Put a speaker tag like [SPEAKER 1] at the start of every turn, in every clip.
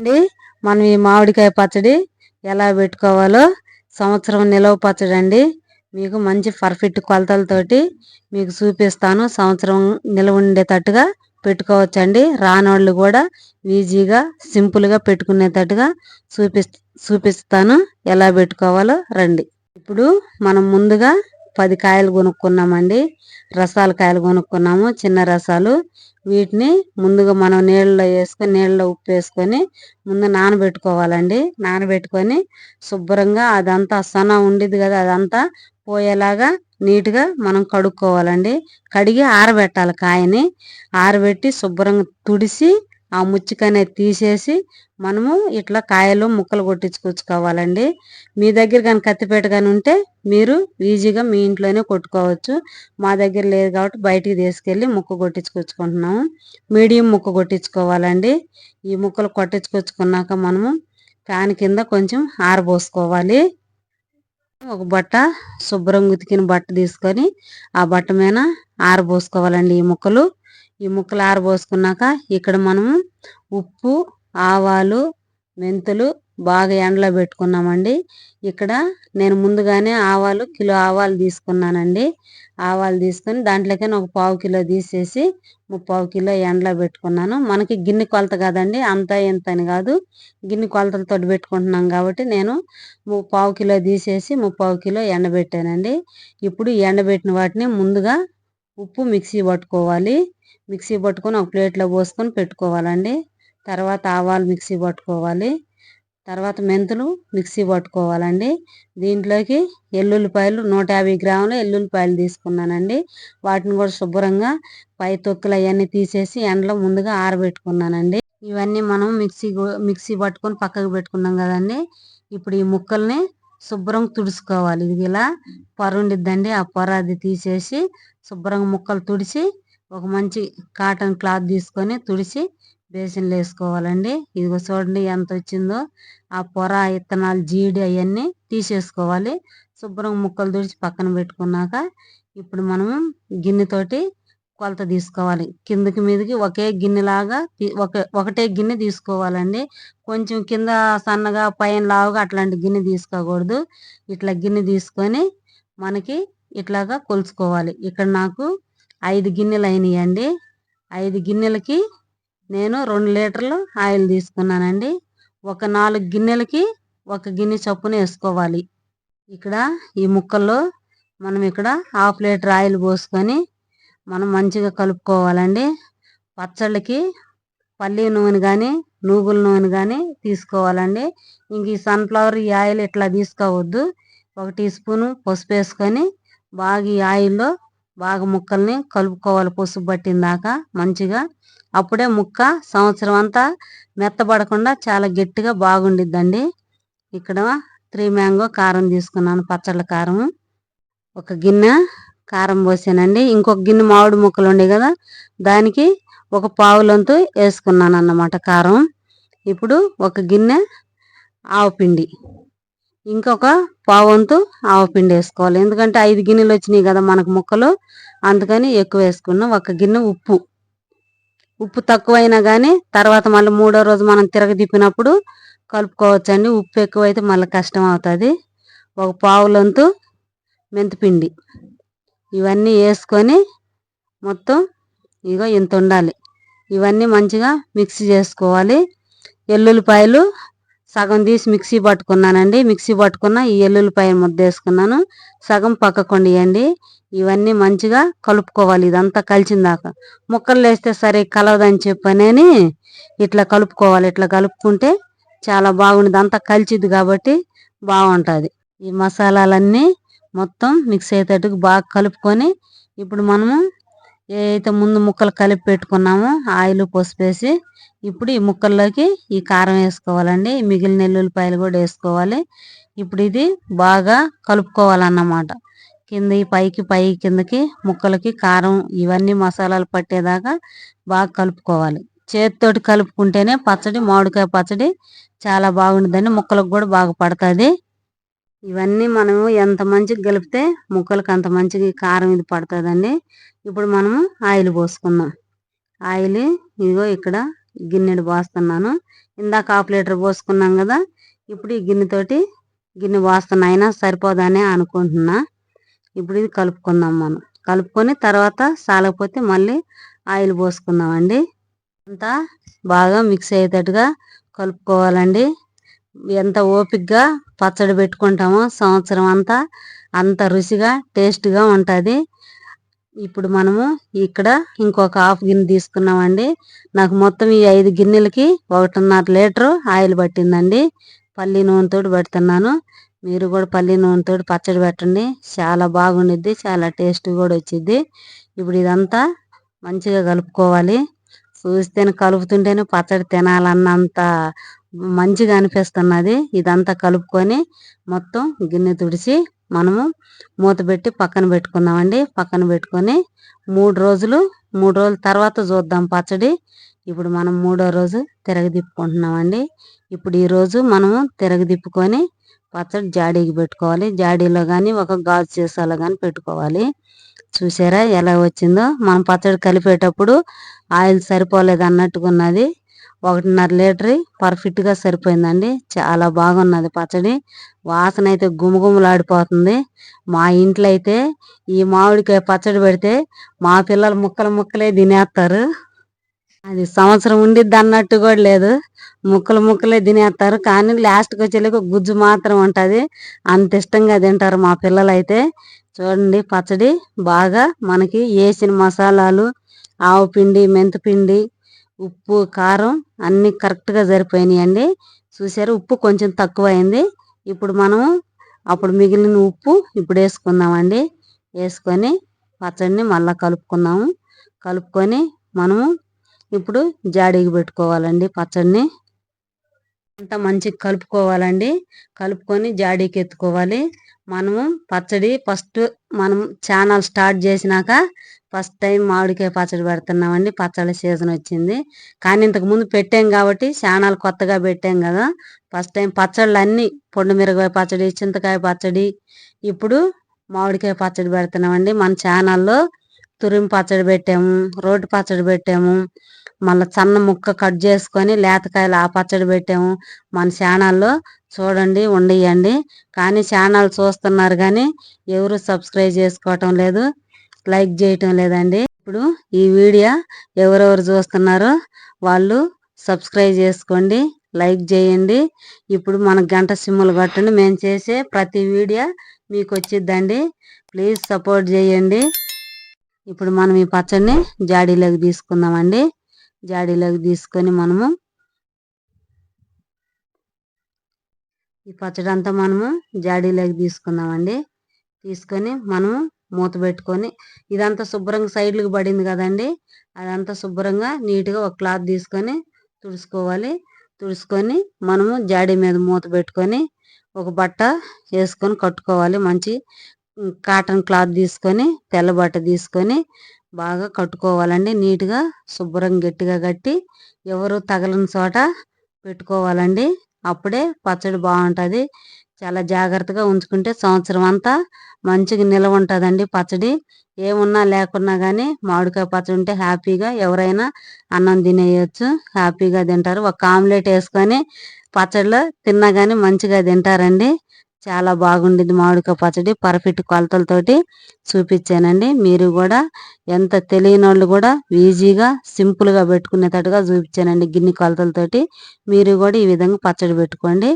[SPEAKER 1] అండి. మనం ఈ మామిడికాయ పచ్చడి ఎలా పెట్టుకోవాలో సంవత్సరం నిలవ పచ్చడి అండి. మీకు మంచి పర్ఫెక్ట్ కొలతలతోటి మీకు చూపిస్తాను. సంవత్సరం నిలవ ఉండేటట్టుగా పెట్టుకోవచ్చండి. రానోళ్ళు కూడా ఈజీగా సింపుల్గా పెట్టుకునేటట్టుగా చూపి చూపిస్తాను. ఎలా పెట్టుకోవాలో రండి. ఇప్పుడు మనం ముందుగా పది కాయలు కొనుక్కున్నామండి. రసాల కాయలు కొనుక్కున్నాము చిన్న రసాలు. వీటిని ముందుగా మనం నీళ్ళలో వేసుకొని నీళ్ళలో ఉప్పు వేసుకొని ముందు నానబెట్టుకోవాలండి. నానబెట్టుకొని శుభ్రంగా అదంతా సన ఉండిద్ది కదా అదంతా పోయేలాగా నీట్గా మనం కడుక్కోవాలండి. కడిగి ఆరబెట్టాలి కాయని. ఆరబెట్టి శుభ్రంగా తుడిసి ఆ ముచ్చికనేది తీసేసి మనము ఇట్లా కాయలు ముక్కలు కొట్టించుకొచ్చుకోవాలండి మీ దగ్గర కానీ కత్తిపేట కానీ ఉంటే మీరు ఈజీగా మీ ఇంట్లోనే కొట్టుకోవచ్చు. మా దగ్గర లేదు కాబట్టి బయటికి తీసుకెళ్ళి ముక్క కొట్టించుకొచ్చుకుంటున్నాము. మీడియం ముక్క కొట్టించుకోవాలండి. ఈ ముక్కలు కొట్టించుకొచ్చుకున్నాక మనము ఫ్యాన్ కింద కొంచెం ఆరబోసుకోవాలి. ఒక బట్ట శుభ్రం ఉతికిన బట్ట తీసుకొని ఆ బట్ట మీద ఆరబోసుకోవాలండి ఈ ముక్కలు. ఈ ముక్కలు ఆరబోసుకున్నాక ఇక్కడ మనము ఉప్పు ఆవాలు మెంతులు బాగా ఎండలో పెట్టుకున్నామండి. ఇక్కడ నేను ముందుగానే ఆవాలు కిలో ఆవాలు తీసుకున్నానండి. ఆవాలు తీసుకొని దాంట్లోకి ఒక పావు కిలో తీసేసి ముప్పావు కిలో ఎండలో పెట్టుకున్నాను. మనకి గిన్నె కొలత కదండి అంత ఎంత అని కాదు. గిన్నె కొలతలతో పెట్టుకుంటున్నాం కాబట్టి నేను పావు కిలో తీసేసి ముప్పావు కిలో ఎండబెట్టానండి. ఇప్పుడు ఎండబెట్టిన వాటిని ముందుగా ఉప్పు మిక్సీ పట్టుకోవాలి. మిక్సీ పట్టుకొని ఒక ప్లేట్లో పోసుకొని పెట్టుకోవాలండి. తర్వాత ఆవాలు మిక్సీ పట్టుకోవాలి. తర్వాత మెంతులు మిక్సీ పట్టుకోవాలండి. దీంట్లోకి ఎల్లుల్లిపాయలు నూట యాభై గ్రాముల ఎల్లుల్లిపాయలు తీసుకున్నానండి. వాటిని కూడా శుభ్రంగా పై తొక్కులు అవన్నీ తీసేసి ఎండలో ముందుగా ఆరబెట్టుకున్నానండి. ఇవన్నీ మనం మిక్సీ మిక్సీ పట్టుకొని పక్కకు పెట్టుకున్నాం కదండి. ఇప్పుడు ఈ ముక్కల్ని శుభ్రం తుడుచుకోవాలి. ఇది ఇలా పొర ఉండిద్దండి. ఆ పొర అది తీసేసి శుభ్రంగా ముక్కలు తుడిచి ఒక మంచి కాటన్ క్లాత్ తీసుకొని తుడిచి బేసిన్లో వేసుకోవాలండి. ఇదిగో చూడండి ఎంత వచ్చిందో. ఆ పొర ఇత్తనాలు జీడి అవన్నీ తీసేసుకోవాలి. శుభ్రంగా ముక్కలు తుడిచి పక్కన పెట్టుకున్నాక ఇప్పుడు మనము గిన్నెతోటి కొలత తీసుకోవాలి. కిందకి మీదకి ఒకే గిన్నెలాగా ఒక ఒకటే గిన్నె తీసుకోవాలండి. కొంచెం కింద సన్నగా పైన లావుగా అట్లాంటి గిన్నె తీసుకోకూడదు. ఇట్లా గిన్నె తీసుకొని మనకి ఇట్లాగా కొలుచుకోవాలి. ఇక్కడ నాకు ఐదు గిన్నెలు అయినాయండి. ఐదు గిన్నెలకి నేను రెండు లీటర్లు ఆయిల్ తీసుకున్నానండి. ఒక నాలుగు గిన్నెలకి ఒక గిన్నె చొప్పున వేసుకోవాలి. ఇక్కడ ఈ ముక్కల్లో మనం ఇక్కడ హాఫ్ లీటర్ ఆయిల్ పోసుకొని మనం మంచిగా కలుపుకోవాలండి. పచ్చళ్ళకి పల్లి నూనె కానీ నువ్వుల నూనె కానీ తీసుకోవాలండి. ఇంక ఈ సన్ఫ్లవర్ ఈ ఆయిల్ ఇట్లా తీసుకోవద్దు. ఒక టీ స్పూను పసుపు వేసుకొని బాగా ఈ ఆయిల్లో బాగా ముక్కల్ని కలుపుకోవాలి పసుపు పట్టిందాక మంచిగా. అప్పుడే ముక్క సంవత్సరం అంతా మెత్తబడకుండా చాలా గట్టిగా బాగుండిద్దండి. ఇక్కడ త్రీ మ్యాంగో కారం తీసుకున్నాను పచ్చళ్ళ కారం ఒక గిన్నె కారం పోసానండి. ఇంకొక గిన్నె మామిడి ముక్కలు ఉండే కదా దానికి ఒక పావులంతు వేసుకున్నాను అన్నమాట కారం. ఇప్పుడు ఒక గిన్నె ఆవుపిండి ఇంకొక పావంతు ఆవపిండి వేసుకోవాలి. ఎందుకంటే ఐదు గిన్నెలు వచ్చినాయి కదా మనకు ముక్కలు. అందుకని ఎక్కువ వేసుకున్నాం. ఒక గిన్నె ఉప్పు. ఉప్పు తక్కువైనా కానీ తర్వాత మళ్ళీ మూడో రోజు మనం తిరగదిప్పినప్పుడు కలుపుకోవచ్చండి. ఉప్పు ఎక్కువైతే మళ్ళీ కష్టం అవుతుంది. ఒక పావులంతు మెంతిపిండి. ఇవన్నీ వేసుకొని మొత్తం ఇగో ఇంత ఉండాలి. ఇవన్నీ మంచిగా మిక్సీ చేసుకోవాలి. ఎల్లుల్లిపాయలు సగం తీసి మిక్సీ పట్టుకున్నానండి. మిక్సీ పట్టుకున్న ఈ ఎల్లుల్లిపాయ ముద్ద వేసుకున్నాను. సగం పక్కకుండా ఇవ్వండి ఇవన్నీ మంచిగా కలుపుకోవాలి. ఇదంతా కలిసిందాక ముక్కలు వేస్తే సరే కలవదని చెప్పనని ఇట్లా కలుపుకోవాలి. ఇట్లా కలుపుకుంటే చాలా బాగుంది అంతా కలిసిద్ది కాబట్టి బాగుంటుంది. ఈ మసాలాలన్నీ మొత్తం మిక్స్ అయ్యేటట్టుకు బాగా కలుపుకొని ఇప్పుడు మనము ఏదైతే ముందు ముక్కలు కలిపి పెట్టుకున్నామో ఆయిల్ పసుపేసి ఇప్పుడు ఈ ముక్కల్లోకి ఈ కారం వేసుకోవాలండి. మిగిలిన ఎల్లుల్లిపాయలు కూడా వేసుకోవాలి. ఇప్పుడు ఇది బాగా కలుపుకోవాలన్నమాట. కింద పైకి పై కిందకి ముక్కలకి కారం ఇవన్నీ మసాలాలు పట్టేదాకా బాగా కలుపుకోవాలి. చేతితోటి కలుపుకుంటేనే పచ్చడి మామిడికాయ పచ్చడి చాలా బాగుంటుందండి. ముక్కలకు కూడా బాగా పడుతుంది. ఇవన్నీ మనము ఎంత మంచిగా కలిపితే ముక్కలకు అంత మంచిగా కారం ఇది పడుతుందండి. ఇప్పుడు మనము ఆయిల్ పోసుకుందాం. ఆయిల్ ఇదిగో ఇక్కడ గిన్నెడు పోస్తున్నాను ఇందాక హాఫ్ లీటర్ పోసుకున్నాం కదా ఇప్పుడు ఈ గిన్నెతోటి గిన్నె పోస్తున్నా అయినా సరిపోదని అనుకుంటున్నా. ఇప్పుడు ఇది కలుపుకుందాం మనం. కలుపుకొని తర్వాత సాలకపోతే మళ్ళీ ఆయిల్ పోసుకుందామండి. అంతా బాగా మిక్స్ అయ్యేటట్టుగా కలుపుకోవాలండి. ఎంత ఓపిక్గా పచ్చడి పెట్టుకుంటామో సంవత్సరం అంతా అంత రుచిగా టేస్ట్గా ఉంటుంది. ఇప్పుడు మనము ఇక్కడ ఇంకొక హాఫ్ గిన్నె తీసుకున్నామండి. నాకు మొత్తం ఈ ఐదు గిన్నెలకి ఒకటిన్నర లీటర్ ఆయిల్ పట్టిందండి. పల్లి నూనెతో పెడుతున్నాను. మీరు కూడా పల్లి నూనెతో పచ్చడి పెట్టండి. చాలా బాగుండిద్ది చాలా టేస్ట్ కూడా వచ్చింది ఇప్పుడు ఇదంతా మంచిగా కలుపుకోవాలి. చూస్తేనే కలుపుతుంటేనే పచ్చడి తినాలన్నంత మంచిగా అనిపిస్తున్నది. ఇదంతా కలుపుకొని మొత్తం గిన్నె తుడిచి మనము మూత పెట్టి పక్కన పెట్టుకుందామండి పక్కన పెట్టుకొని మూడు రోజులు మూడు రోజుల తర్వాత చూద్దాం పచ్చడి. ఇప్పుడు మనం మూడో రోజు తిరగదిప్పుకుంటున్నామండి. ఇప్పుడు ఈరోజు మనము తిరగదిప్పుకొని పచ్చడి జాడీకి పెట్టుకోవాలి. జాడీలో కానీ ఒక గాజు సీసాలో కానీ పెట్టుకోవాలి. చూసారా ఎలా వచ్చిందో? మనం పచ్చడి కలిపేటప్పుడు ఆయిల్ సరిపోలేదు అన్నట్టుగా ఉన్నది ఒకటిన్నర లీటర్ పర్ఫెక్ట్గా సరిపోయిందండి. చాలా బాగున్నది పచ్చడి. వాసన అయితే గుమగుమలాడిపోతుంది. మా ఇంట్లో అయితే ఈ మామిడికాయ పచ్చడి పెడితే మా పిల్లలు ముక్కలు ముక్కలే తినేస్తారు. అది సంవత్సరం ఉండిద్ది అన్నట్టు కూడా లేదు. ముక్కలు ముక్కలే తినేస్తారు. కానీ లాస్ట్కి వచ్చేలాగా గుజ్జు మాత్రం ఉంటుంది. అంత ఇష్టంగా తింటారు మా పిల్లలు అయితే చూడండి పచ్చడి. బాగా మనకి వేసిన మసాలాలు ఆవు పిండి మెంతిపిండి ఉప్పు కారం అన్నీ కరెక్ట్గా సరిపోయినాయండి. చూసారు? ఉప్పు కొంచెం తక్కువ అయింది ఇప్పుడు మనము అప్పుడు మిగిలిన ఉప్పు ఇప్పుడు వేసుకుందామండి. వేసుకొని పచ్చడిని మళ్ళీ కలుపుకుందాము. కలుపుకొని మనము ఇప్పుడు జాడీకి పెట్టుకోవాలండి పచ్చడిని. అంతా మంచిగా కలుపుకోవాలండి. కలుపుకొని జాడీకి ఎత్తుకోవాలి. మనము పచ్చడి ఫస్ట్ మనం ఛానల్ స్టార్ట్ చేసినాక ఫస్ట్ టైం మామిడికాయ పచ్చడి పెడుతున్నామండి. పచ్చడి సీజన్ వచ్చింది. కానీ ఇంతకు ముందు పెట్టాం కాబట్టి ఛానల్ కొత్తగా పెట్టాం కదా. ఫస్ట్ టైం పచ్చళ్ళు అన్నీ పొండు మిరగాయ పచ్చడి చింతకాయ పచ్చడి ఇప్పుడు మామిడికాయ పచ్చడి పెడుతున్నామండి. మన ఛానల్లో తురిమి పచ్చడి పెట్టాము రోడ్డు పచ్చడి పెట్టాము మళ్ళీ సన్న ముక్క కట్ చేసుకొని లేతకాయలు ఆ పచ్చడి పెట్టాము. మన ఛానల్లో చూడండి ఉండయండి. కానీ ఛానల్ చూస్తున్నారు కానీ ఎవరు సబ్స్క్రైబ్ చేసుకోవటం లేదు లైక్ చేయటం లేదండి. ఇప్పుడు ఈ వీడియో ఎవరెవరు చూస్తున్నారో వాళ్ళు సబ్స్క్రైబ్ చేసుకోండి లైక్ చేయండి. ఇప్పుడు మన గంట సిమ్ములు కట్టండి మేము చేసే ప్రతి వీడియో మీకు వచ్చిద్దండి. ప్లీజ్ సపోర్ట్ చేయండి. ఇప్పుడు మనం ఈ పచ్చడిని జాడీలోకి తీసుకుందామండి. జాడీలోకి తీసుకొని మనము ఈ పచ్చడి అంతా మనము జాడీలోకి తీసుకుందామండి. తీసుకొని మనము మూత పెట్టుకొని ఇదంతా శుభ్రంగా సైడ్లకు పడింది కదండి. అదంతా శుభ్రంగా నీట్గా ఒక క్లాత్ తీసుకొని తుడుచుకోవాలి. తుడుచుకొని మనము జాడీ మీద మూత పెట్టుకొని ఒక బట్ట వేసుకొని కట్టుకోవాలి. మంచి కాటన్ క్లాత్ తీసుకొని తెల్ల బట్ట తీసుకొని బాగా కట్టుకోవాలండి. నీట్గా శుభ్రంగా గట్టిగా కట్టి ఎవరు తగలని చోట పెట్టుకోవాలండి. అప్పుడే పచ్చడి బాగుంటుంది. చాలా జాగ్రత్తగా ఉంచుకుంటే సంవత్సరం అంతా మంచిగా నిల్వ ఉంటుందండి పచ్చడి. ఏమున్నా లేకున్నా కానీ మామిడికాయ పచ్చడి ఉంటే హ్యాపీగా ఎవరైనా అన్నం తినేయచ్చు. హ్యాపీగా తింటారు. ఒక ఆమ్లెట్ వేసుకొని పచ్చడిలో తిన్నా కానీ మంచిగా తింటారండి. చాలా బాగుండేది మామిడికాయ పచ్చడి. పర్ఫెక్ట్ కొలతలతోటి చూపించానండి. మీరు కూడా ఎంత తెలియని వాళ్ళు కూడా ఈజీగా సింపుల్గా పెట్టుకునేటట్టుగా చూపించానండి గిన్నె కొలతలతోటి. మీరు కూడా ఈ విధంగా పచ్చడి పెట్టుకోండి.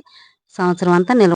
[SPEAKER 1] సంవత్సరం అంతా నిల్వ